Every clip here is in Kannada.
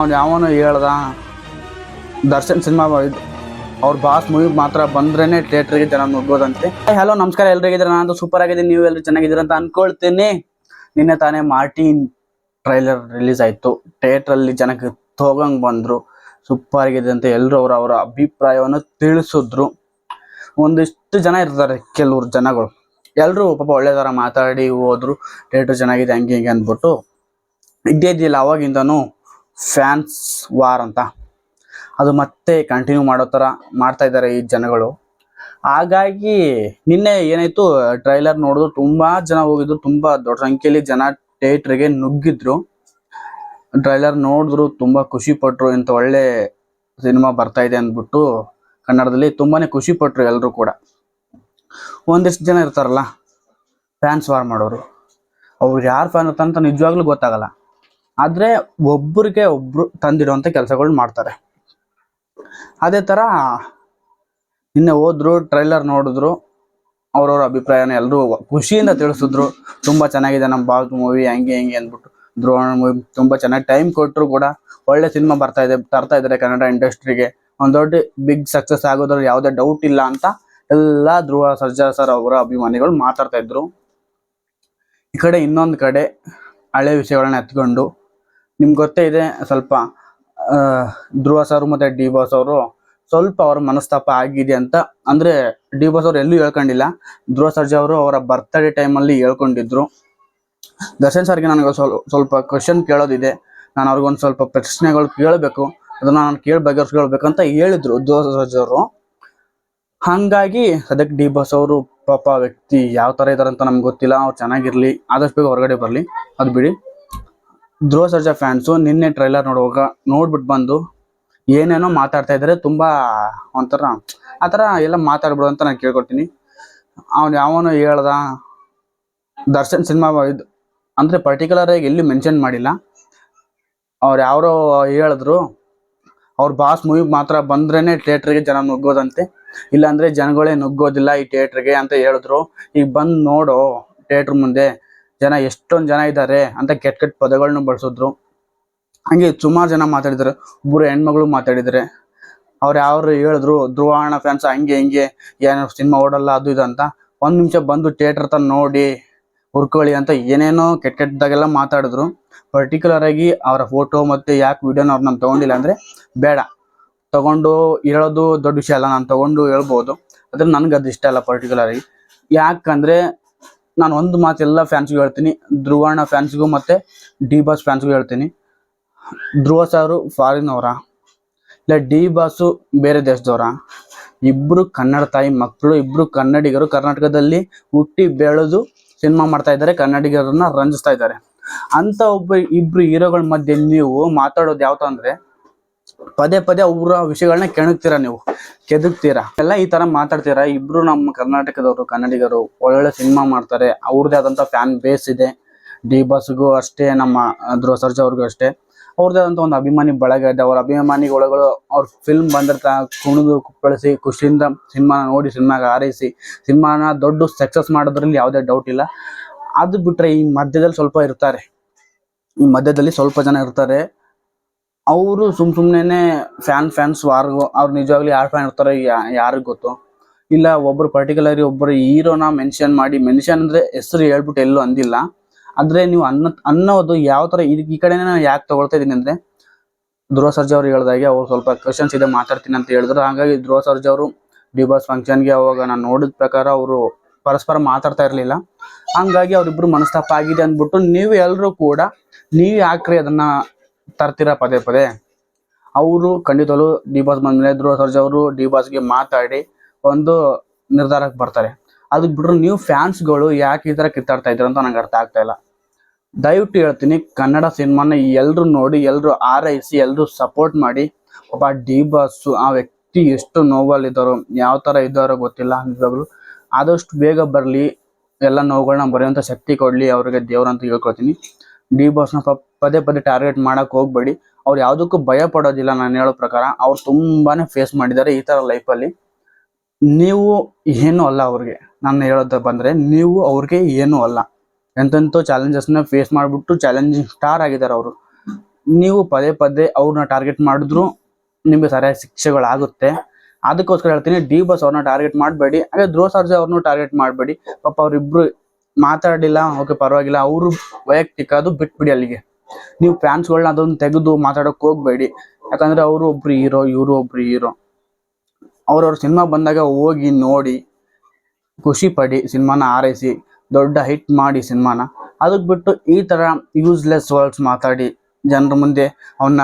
ಅವ್ನು ಯಾವನು ಹೇಳ್ದ. ದರ್ಶನ್ ಸಿನಿಮಾ ಅವ್ರ ಬಾಸ್ ಮೂವಿ ಮಾತ್ರ ಬಂದ್ರೇನೆ ಥಿಯೇಟ್ರಿಗೆ ಜನ ನೋಡ್ಬೋದಂತೆ ಹಲೋ ನಮಸ್ಕಾರ ಎಲ್ರಿಗಿದ್ರೆ ನಾನು ಸೂಪರ್ ಆಗಿದೆ ನೀವು ಎಲ್ಲರೂ ಚೆನ್ನಾಗಿದ್ದೀರ ಅಂತ ಅನ್ಕೊಳ್ತೀನಿ. ನಿನ್ನೆ ತಾನೇ ಮಾರ್ಟಿನ್ ಟ್ರೈಲರ್ ರಿಲೀಸ್ ಆಯ್ತು. ಥಿಯೇಟರ್ ಅಲ್ಲಿ ಜನಕ್ಕೆ ತೋಗಂಗ್ ಬಂದ್ರು. ಸೂಪರ್ ಆಗಿದೆ ಅಂತ ಎಲ್ಲರೂ ಅವರ ಅವರ ಅಭಿಪ್ರಾಯವನ್ನು ತಿಳಿಸಿದ್ರು. ಒಂದಿಷ್ಟು ಜನ ಇರ್ತಾರೆ, ಕೆಲವ್ರು ಜನಗಳು. ಎಲ್ಲರೂ ಪಾಪ ಒಳ್ಳೆ ಥರ ಮಾತಾಡಿ ಹೋದ್ರು. ಥಿಯೇಟರ್ ಚೆನ್ನಾಗಿದೆ, ಹಂಗೆ ಹಿಂಗೆ ಅಂದ್ಬಿಟ್ಟು. ಇದ್ದೇ ಇದ್ದಿಲ್ಲ, ಅವಾಗಿಂದನು ಫ್ಯಾನ್ಸ್ ವಾರ್ ಅಂತ. ಅದು ಮತ್ತೆ ಕಂಟಿನ್ಯೂ ಮಾಡೋ ಥರ ಮಾಡ್ತಾ ಇದ್ದಾರೆ ಈ ಜನಗಳು. ಹಾಗಾಗಿ ನಿನ್ನೆ ಏನಾಯ್ತು ಟ್ರೈಲರ್ ನೋಡಿದ್ರು ತುಂಬಾ ಜನ ಹೋಗಿದ್ರು, ತುಂಬಾ ದೊಡ್ಡ ಸಂಖ್ಯೆಯಲ್ಲಿ ಜನ ಥಿಯೇಟ್ರಿಗೆ ನುಗ್ಗಿದ್ರು. ಟ್ರೈಲರ್ ನೋಡಿದ್ರು, ತುಂಬಾ ಖುಷಿ ಪಟ್ರು, ಇಂಥ ಒಳ್ಳೆ ಸಿನಿಮಾ ಬರ್ತಾ ಇದೆ ಅಂದ್ಬಿಟ್ಟು ಕನ್ನಡದಲ್ಲಿ ತುಂಬಾ ಖುಷಿ ಪಟ್ರು ಎಲ್ಲರೂ ಕೂಡ. ಒಂದಿಷ್ಟು ಜನ ಇರ್ತಾರಲ್ಲ ಫ್ಯಾನ್ಸ್ ವಾರ್ ಮಾಡೋರು. ಅವ್ರು ಯಾರು ಫ್ಯಾನ್ ಅಂತ ನಿಜವಾಗ್ಲೂ ಗೊತ್ತಾಗಲ್ಲ. ಆದ್ರೆ ಒಬ್ಬರಿಗೆ ಒಬ್ರು ತಂದಿಡುವಂತ ಕೆಲಸಗಳು ಮಾಡ್ತಾರೆ. ಅದೇ ತರ ನಿನ್ನೆ ಹೋದ್ರು ಟ್ರೈಲರ್ ನೋಡಿದ್ರು, ಅವ್ರವ್ರ ಅಭಿಪ್ರಾಯನ ಎಲ್ಲರೂ ಖುಷಿಯಿಂದ ತಿಳಿಸಿದ್ರು. ತುಂಬಾ ಚೆನ್ನಾಗಿದೆ ನಮ್ಮ ಬಾಸ್ ಮೂವಿ ಹಂಗೆ ಹಿಂಗೆ ಅಂದ್ಬಿಟ್ಟು. ದ್ರೋಣ ಮೂವಿ ತುಂಬಾ ಚೆನ್ನಾಗಿ ಟೈಮ್ ಕೊಟ್ಟರು ಕೂಡ. ಒಳ್ಳೆ ಸಿನಿಮಾ ಬರ್ತಾ ಇದೆ, ತರ್ತಾ ಇದ್ದಾರೆ ಕನ್ನಡ ಇಂಡಸ್ಟ್ರಿಗೆ ಒಂದು ದೊಡ್ಡ ಬಿಗ್ ಸಕ್ಸಸ್ ಆಗೋದ್ರಲ್ಲಿ ಯಾವುದೇ ಡೌಟ್ ಇಲ್ಲ ಅಂತ ಎಲ್ಲಾ ಧ್ರುವ ಸರ್ಜಾ ಸರ್ ಅವರ ಅಭಿಮಾನಿಗಳು ಮಾತಾಡ್ತಾ ಇದ್ರು. ಈ ಕಡೆ ಇನ್ನೊಂದು ಕಡೆ ಹಳೆ ವಿಷಯಗಳನ್ನ ಎತ್ಕೊಂಡು ನಿಮ್ಗೆ ಗೊತ್ತೇ ಇದೆ, ಸ್ವಲ್ಪ ಧ್ರುವ ಸರ್ ಮತ್ತು ಡಿ ಬಾಸ್ ಅವರು ಸ್ವಲ್ಪ ಅವ್ರ ಮನಸ್ತಾಪ ಆಗಿದೆ ಅಂತ. ಅಂದರೆ ಡಿ ಬಾಸ್ ಅವ್ರು ಎಲ್ಲೂ ಹೇಳ್ಕೊಂಡಿಲ್ಲ. ಧ್ರುವ ಸರ್ಜಾ ಅವರು ಅವರ ಬರ್ತ್ಡೇ ಟೈಮಲ್ಲಿ ಹೇಳ್ಕೊಂಡಿದ್ರು. ದರ್ಶನ್ ಸರ್ಗೆ ನನಗೆ ಸ್ವಲ್ಪ ಸ್ವಲ್ಪ ಕ್ವಶನ್ ಕೇಳೋದಿದೆ. ನಾನು ಅವ್ರಿಗೊಂದು ಸ್ವಲ್ಪ ಪ್ರಶ್ನೆಗಳು ಕೇಳಬೇಕು. ಅದನ್ನ ನಾನು ಕೇಳಿ ಬಗೆಹರಿಸ್ಕೊಳ್ಬೇಕಂತ ಹೇಳಿದ್ರು ಧ್ರುವ ಸರ್ಜಾ ಅವರು. ಹಂಗಾಗಿ ಅದಕ್ಕೆ ಡಿ ಬಾಸ್ ಅವರು ಪಾಪ ವ್ಯಕ್ತಿ ಯಾವ ಥರ ಇದ್ದಾರೆ ಅಂತ ನಮ್ಗೆ ಗೊತ್ತಿಲ್ಲ. ಅವ್ರು ಚೆನ್ನಾಗಿರಲಿ, ಆದಷ್ಟು ಬೇಗ ಹೊರಗಡೆ ಬರಲಿ. ಅದು ಬಿಡಿ. ಧ್ರುವ ಸರ್ಜಾ ಫ್ಯಾನ್ಸು, ನಿನ್ನೆ ಟ್ರೈಲರ್ ನೋಡುವಾಗ ನೋಡ್ಬಿಟ್ಟು ಬಂದು ಏನೇನೋ ಮಾತಾಡ್ತಾ ಇದ್ದಾರೆ ತುಂಬಾ ಒಂಥರ, ಆ ಥರ ಎಲ್ಲ ಮಾತಾಡ್ಬಿಡು ಅಂತ ನಾನು ಕೇಳ್ಕೊಡ್ತೀನಿ ಅವ್ನು ಯಾವನು ಹೇಳ್ದ, ದರ್ಶನ್ ಸಿನಿಮಾ ಇದು, ಅಂದರೆ ಪರ್ಟಿಕ್ಯುಲರ್ ಆಗಿ ಎಲ್ಲಿ ಮೆನ್ಷನ್ ಮಾಡಿಲ್ಲ. ಅವ್ರು ಯಾರೋ ಹೇಳಿದ್ರು, ಅವ್ರ ಬಾಸ್ ಮೂವಿ ಮಾತ್ರ ಬಂದ್ರೇ ಥಿಯೇಟ್ರಿಗೆ ಜನ ನುಗ್ಗೋದಂತೆ, ಇಲ್ಲಾಂದ್ರೆ ಜನಗಳೇ ನುಗ್ಗೋದಿಲ್ಲ ಈ ಥಿಯೇಟ್ರಿಗೆ ಅಂತ ಹೇಳಿದ್ರು. ಈಗ ಬಂದು ನೋಡು ಥಿಯೇಟ್ರ್ ಮುಂದೆ ಜನ ಎಷ್ಟೊಂದು ಜನ ಇದ್ದಾರೆ ಅಂತ ಕೆಟ್ಟ ಕೆಟ್ಟ ಪದಗಳನ್ನ ಬಳಸಿದ್ರು. ಹಂಗೆ ಸುಮಾರು ಜನ ಮಾತಾಡಿದ್ರು ಒಬ್ಬರು ಹೆಣ್ಮಗಳು ಮಾತಾಡಿದ್ರೆ. ಅವ್ರು ಯಾರು ಹೇಳಿದ್ರು ಧ್ರುವಣ ಫ್ಯಾನ್ಸ್ ಹಂಗೆ ಹಿಂಗೆ, ಏನೋ ಸಿನಿಮಾ ಓಡಲ್ಲ, ಅದು ಇದು ಅಂತ. ಒಂದು ನಿಮಿಷ ಬಂದು ಥಿಯೇಟರ್ ತ ನೋಡಿ, ಹುರ್ಕೊಳ್ಳಿ ಅಂತ ಏನೇನೋ ಕೆಟ್ಟ ಕೆಟ್ಟದಾಗೆಲ್ಲ ಮಾತಾಡಿದ್ರು. ಪರ್ಟಿಕ್ಯುಲರ್ ಆಗಿ ಅವರ ಫೋಟೋ ಮತ್ತೆ ಯಾಕೆ ವಿಡಿಯೋನ ಅವ್ರು ನಾನು ತಗೊಂಡಿಲ್ಲ ಅಂದ್ರೆ, ಬೇಡ. ತಗೊಂಡು ಹೇಳೋದು ದೊಡ್ಡ ವಿಷಯ ಅಲ್ಲ, ನಾನು ತಗೊಂಡು ಹೇಳ್ಬೋದು. ಆದ್ರೆ ನನಗೆ ಅದು ಇಷ್ಟ ಅಲ್ಲ ಪರ್ಟಿಕ್ಯುಲರ್ ಆಗಿ. ಯಾಕಂದ್ರೆ ನಾನು ಒಂದು ಮಾತು ಎಲ್ಲ ಫ್ಯಾನ್ಸ್ಗೂ ಹೇಳ್ತೀನಿ. ಧ್ರುವಣ್ಣ ಫ್ಯಾನ್ಸ್ಗೂ ಮತ್ತೆ ಡಿ ಬಾಸ್ ಫ್ಯಾನ್ಸ್ಗೂ ಹೇಳ್ತೀನಿ. ಧ್ರುವ ಸಾರು ಫಾರಿನ್ ಅವರ. ಇಲ್ಲ ಡಿ ಬಾಸು ಬೇರೆ ದೇಶದವರ. ಇಬ್ರು ಕನ್ನಡ ತಾಯಿ ಮಕ್ಕಳು ಇಬ್ಬರು ಕನ್ನಡಿಗರು ಕರ್ನಾಟಕದಲ್ಲಿ ಹುಟ್ಟಿ ಬೆಳೆದು ಸಿನಿಮಾ ಮಾಡ್ತಾ ಇದ್ದಾರೆ, ಕನ್ನಡಿಗರನ್ನ ರಂಜಿಸ್ತಾ ಇದ್ದಾರೆ. ಅಂತ ಒಬ್ಬ ಇಬ್ರು ಹೀರೋಗಳ ಮಧ್ಯೆ ನೀವು ಮಾತಾಡೋದು ಯಾವ್ದು ಅಂದ್ರೆ ಪದೇ ಪದೇ ಅವರ ವಿಷಯಗಳನ್ನ ಕೆಣಕ್ತೀರಾ ನೀವು, ಕೆದಕ್ತೀರಾ? ಎಲ್ಲ ಈ ತರ ಮಾತಾಡ್ತೀರಾ? ಇಬ್ರು ನಮ್ಮ ಕರ್ನಾಟಕದವರು, ಕನ್ನಡಿಗರು ಒಳ್ಳೊಳ್ಳೆ ಸಿನಿಮಾ ಮಾಡ್ತಾರೆ. ಅವ್ರದೇ ಆದಂತ ಫ್ಯಾನ್ ಬೇಸ್ ಇದೆ. ಡಿ ಬಾಸ್ಗೂ ಅಷ್ಟೇ, ನಮ್ಮ ಧ್ರುವ ಸರ್ಜಾ ಅವ್ರಿಗೂ ಅಷ್ಟೇ. ಅವ್ರದೇ ಆದಂತ ಒಂದು ಅಭಿಮಾನಿ ಬಳಗ ಇದೆ ಅವ್ರ ಅಭಿಮಾನಿಗಳು ಅವ್ರ ಫಿಲ್ಮ್ ಬಂದಿರ್ತಾ ಕುಣಿದು ಕುಪ್ಪಳಿಸಿ, ಖುಷಿಯಿಂದ ಸಿನಿಮಾನ ನೋಡಿ, ಸಿನಿಮಾಗ ಹಾರೈಸಿ, ಸಿನಿಮಾನ ದೊಡ್ಡ ಸಕ್ಸಸ್ ಮಾಡೋದ್ರಲ್ಲಿ ಯಾವುದೇ ಡೌಟ್ ಇಲ್ಲ. ಅದು ಬಿಟ್ರೆ ಈ ಮಧ್ಯದಲ್ಲಿ ಸ್ವಲ್ಪ ಇರ್ತಾರೆ. ಈ ಮಧ್ಯದಲ್ಲಿ ಸ್ವಲ್ಪ ಜನ ಇರ್ತಾರೆ. ಅವರು ಸುಮ್ ಸುಮ್ನೆನೆ ಫ್ಯಾನ್ ಫ್ಯಾನ್ಸ್ ವಾರ್ಗು ಅವ್ರು ನಿಜವಾಗ್ಲೂ ಯಾರು ಫ್ಯಾನ್ ಇರ್ತಾರೆ ಯಾರಿಗ್ ಗೊತ್ತು? ಇಲ್ಲ, ಒಬ್ರು ಪರ್ಟಿಕ್ಯುಲರ್ ಒಬ್ಬರು ಹೀರೋನ ಮೆನ್ಷನ್ ಮಾಡಿ ಮೆನ್ಷನ್ ಅಂದ್ರೆ ಹೆಸರು ಹೇಳ್ಬಿಟ್ಟು ಎಲ್ಲೂ ಅಂದಿಲ್ಲ. ಆದ್ರೆ ನೀವು ಅನ್ನ ಅನ್ನೋದು ಯಾವ ತರ, ಈ ಕಡೆನೇ ನಾನು ಯಾಕೆ ತಗೊಳ್ತಾ ಇದ್ದೀನಿ ಅಂದ್ರೆ, ಧ್ರುವ ಸರ್ಜಾ ಅವ್ರು ಹೇಳ್ದಾಗೆ ಅವ್ರು ಸ್ವಲ್ಪ ಕ್ವಶನ್ಸ್ ಇದೆ ಮಾತಾಡ್ತೀನಿ ಅಂತ ಹೇಳಿದ್ರು. ಹಾಗಾಗಿ ಧ್ರುವ ಸರ್ಜಾ ಅವರು ಡಿ ಬಾಸ್ ಫಂಕ್ಷನ್ಗೆ ಅವಾಗ ನಾನು ನೋಡಿದ ಪ್ರಕಾರ ಅವರು ಪರಸ್ಪರ ಮಾತಾಡ್ತಾ ಇರಲಿಲ್ಲ. ಹಂಗಾಗಿ ಅವ್ರಿಬ್ರು ಮನಸ್ತಾಪ ಆಗಿದೆ ಅಂದ್ಬಿಟ್ಟು ನೀವು ಎಲ್ಲರೂ ಕೂಡ, ನೀವು ಯಾಕ್ರಿ ಅದನ್ನ ತರ್ತೀರಾ ಪದೇ ಪದೇ? ಅವರು ಖಂಡಿತವಾಗ್ಲು ಡಿ ಬಾಸ್ ಬಂದ್ಮೇಲೆ ಧ್ರುವ ಸರ್ಜಾ ಅವರು ಡಿ ಬಾಸ್ಗೆ ಮಾತಾಡಿ ಒಂದು ನಿರ್ಧಾರಕ್ಕೆ ಬರ್ತಾರೆ. ಅದಕ್ಕೆ ಬಿಟ್ರೆ ನೀವು ಫ್ಯಾನ್ಸ್ಗಳು ಯಾಕೆ ಈ ಥರ ಕಿತ್ತಾಡ್ತಾ ಇದ್ದೀರ ಅಂತ ನಂಗೆ ಅರ್ಥ ಆಗ್ತಾ ಇಲ್ಲ. ದಯವಿಟ್ಟು ಹೇಳ್ತೀನಿ, ಕನ್ನಡ ಸಿನಿಮಾನ ಎಲ್ಲರೂ ನೋಡಿ ಎಲ್ಲರೂ ಆರೈಸಿ ಎಲ್ಲರೂ ಸಪೋರ್ಟ್ ಮಾಡಿ. ಒಬ್ಬ ಡಿ ಬಾಸು ಆ ವ್ಯಕ್ತಿ ಎಷ್ಟು ನೋವಲ್ಲಿದ್ದಾರೋ, ಯಾವ ಥರ ಇದ್ದಾರೋ ಗೊತ್ತಿಲ್ಲ ನಿಜವಾಗ್ಲು. ಆದಷ್ಟು ಬೇಗ ಬರಲಿ, ಎಲ್ಲ ನೋವುಗಳನ್ನ ಬರೆಯುವಂಥ ಶಕ್ತಿ ಕೊಡಲಿ, ಅವ್ರಿಗೆ ದೇವ್ರಂತ ಹೇಳ್ಕೊಳ್ತೀನಿ. ಡಿ ಬಾಸ್ನ ಪದೇ ಪದೇ ಟಾರ್ಗೆಟ್ ಮಾಡಕ್ ಹೋಗ್ಬೇಡಿ. ಅವ್ರು ಯಾವುದಕ್ಕೂ ಭಯ ಪಡೋದಿಲ್ಲ ನಾನು ಹೇಳೋ ಪ್ರಕಾರ. ಅವ್ರು ತುಂಬಾನೇ ಫೇಸ್ ಮಾಡಿದ್ದಾರೆ ಈ ತರ ಲೈಫಲ್ಲಿ ನೀವು ಏನು ಅಲ್ಲ ಅವ್ರಿಗೆ. ನಾನು ಹೇಳೋದು ಬಂದ್ರೆ ನೀವು ಅವ್ರಿಗೆ ಏನು ಅಲ್ಲ. ಎಂತೆಂಥೋ ಚಾಲೆಂಜಸ್ನ ಫೇಸ್ ಮಾಡಿಬಿಟ್ಟು ಚಾಲೆಂಜಿಂಗ್ ಸ್ಟಾರ್ ಆಗಿದ್ದಾರೆ ಅವರು. ನೀವು ಪದೇ ಪದೇ ಅವ್ರನ್ನ ಟಾರ್ಗೆಟ್ ಮಾಡಿದ್ರು ನಿಮಗೆ ಸರಿಯಾದ ಶಿಕ್ಷೆಗಳಾಗುತ್ತೆ. ಅದಕ್ಕೋಸ್ಕರ ಹೇಳ್ತೀನಿ ಡಿ ಬಸ್ ಅವ್ರನ್ನ ಟಾರ್ಗೆಟ್ ಮಾಡಬೇಡಿ. ಹಾಗೆ ಧ್ರುವ ಸರ್ಜಾ ಅವ್ರನ್ನೂ ಟಾರ್ಗೆಟ್ ಮಾಡಬೇಡಿ. ಪಾಪ ಅವ್ರಿಬ್ರು ಮಾತಾಡಿಲ್ಲ ಓಕೆ ಪರವಾಗಿಲ್ಲ. ಅವರು ವೈಯಕ್ತಿಕ, ಅದು ಬಿಟ್ಬಿಡಿ ಅಲ್ಲಿಗೆ. ನೀವು ಫ್ಯಾನ್ಸ್ಗಳನ್ನ ಅದೊಂದು ತೆಗೆದು ಮಾತಾಡೋಕೆ ಹೋಗ್ಬೇಡಿ. ಯಾಕಂದ್ರೆ ಅವರು ಒಬ್ರು ಹೀರೋ, ಇವರು ಒಬ್ರು ಹೀರೋ. ಅವ್ರವ್ರ ಸಿನಿಮಾ ಬಂದಾಗ ಹೋಗಿ ನೋಡಿ, ಖುಷಿ ಪಡಿ ಸಿನಿಮಾನ ಆರೈಸಿ ದೊಡ್ಡ ಹಿಟ್ ಮಾಡಿ ಸಿನಿಮಾನ. ಅದಕ್ಕೆ ಬಿಟ್ಟು ಈ ಥರ ಯೂಸ್ಲೆಸ್ ವರ್ಡ್ಸ್ ಮಾತಾಡಿ, ಜನರ ಮುಂದೆ ಅವನ್ನ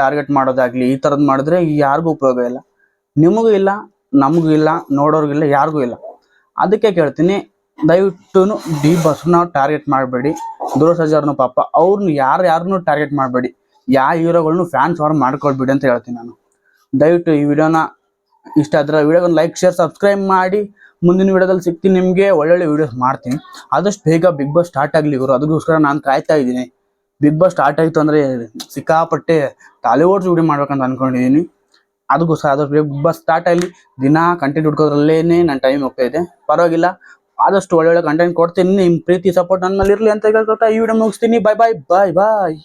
ಟಾರ್ಗೆಟ್ ಮಾಡೋದಾಗ್ಲಿ, ಈ ಥರದ್ದು ಮಾಡಿದ್ರೆ ಯಾರಿಗೂ ಉಪಯೋಗ ಇಲ್ಲ. ನಿಮಗೂ ಇಲ್ಲ, ನಮಗೂ ಇಲ್ಲ ನೋಡೋರ್ಗಿಲ್ಲ ಯಾರಿಗೂ ಇಲ್ಲ. ಅದಕ್ಕೆ ಕೇಳ್ತೀನಿ ದಯವಿಟ್ಟು ಡಿ ಬಸ್ನ ಟಾರ್ಗೆಟ್ ಮಾಡಬೇಡಿ. ದೂರಸಜ್ಜಾರ್ನು ಪಾಪ ಅವ್ರನ್ನ ಯಾರು ಯಾರನ್ನೂ ಟಾರ್ಗೆಟ್ ಮಾಡಬೇಡಿ. ಯಾವ ಹೀರೋಗಳ್ನು ಫ್ಯಾನ್ಸ್ ಫಾರ್ಮ್ ಮಾಡ್ಕೊಳ್ಬೇಡಿ ಅಂತ ಹೇಳ್ತೀನಿ ನಾನು. ದಯವಿಟ್ಟು ಈ ವಿಡಿಯೋನ ಇಷ್ಟ ಆದರೆ ವಿಡಿಯೋಗೊಂದು ಲೈಕ್ ಶೇರ್ ಸಬ್ಸ್ಕ್ರೈಬ್ ಮಾಡಿ. ಮುಂದಿನ ವಿಡಿಯೋದಲ್ಲಿ ಸಿಗ್ತೀನಿ ನಿಮಗೆ, ಒಳ್ಳೊಳ್ಳೆ ವಿಡಿಯೋಸ್ ಮಾಡ್ತೀನಿ. ಆದಷ್ಟು ಬೇಗ ಬಿಗ್ ಬಾಸ್ ಸ್ಟಾರ್ಟ್ ಆಗಲಿ ಇವರು ಅದಕ್ಕೋಸ್ಕರ ನಾನು ಕಾಯ್ತಾ ಇದ್ದೀನಿ. ಬಿಗ್ ಬಾಸ್ ಸ್ಟಾರ್ಟ್ ಆಯಿತು ಅಂದರೆ ಸಿಕ್ಕಾಪಟ್ಟೆ ಟಾಲಿವುಡ್ಸ್ ವಿಡಿಯೋ ಮಾಡ್ಬೇಕಂತ ಅಂದ್ಕೊಂಡಿದ್ದೀನಿ ಅದಕ್ಕೋಸ್ಕರ ಆದಷ್ಟು ಬೇಗ ಬಿಗ್ ಬಾಸ್ ಸ್ಟಾರ್ಟ್ ಆಗಲಿ. ದಿನ ಕಂಟೆಂಟ್ ಹುಡ್ಕೋದ್ರಲ್ಲೇ ನನ್ನ ಟೈಮ್ ಹೋಗ್ತಾ ಇದೆ. ಪರವಾಗಿಲ್ಲ. ಆದಷ್ಟು ಒಳ್ಳೊಳ್ಳೆ ಕಂಟೆಂಟ್ ಕೊಡ್ತೀನಿ. ನಿಮ್ಮ ಪ್ರೀತಿ ಸಪೋರ್ಟ್ ನನ್ನ ಮೇಲೆ ಇರಲಿ ಅಂತ ಹೇಳ್ಕೊಳ್ತಾ ಈ ವಿಡಿಯೋ ಮುಗಿಸ್ತೀನಿ. ಬಾಯ್ ಬಾಯ್ ಬಾಯ್ ಬಾಯ್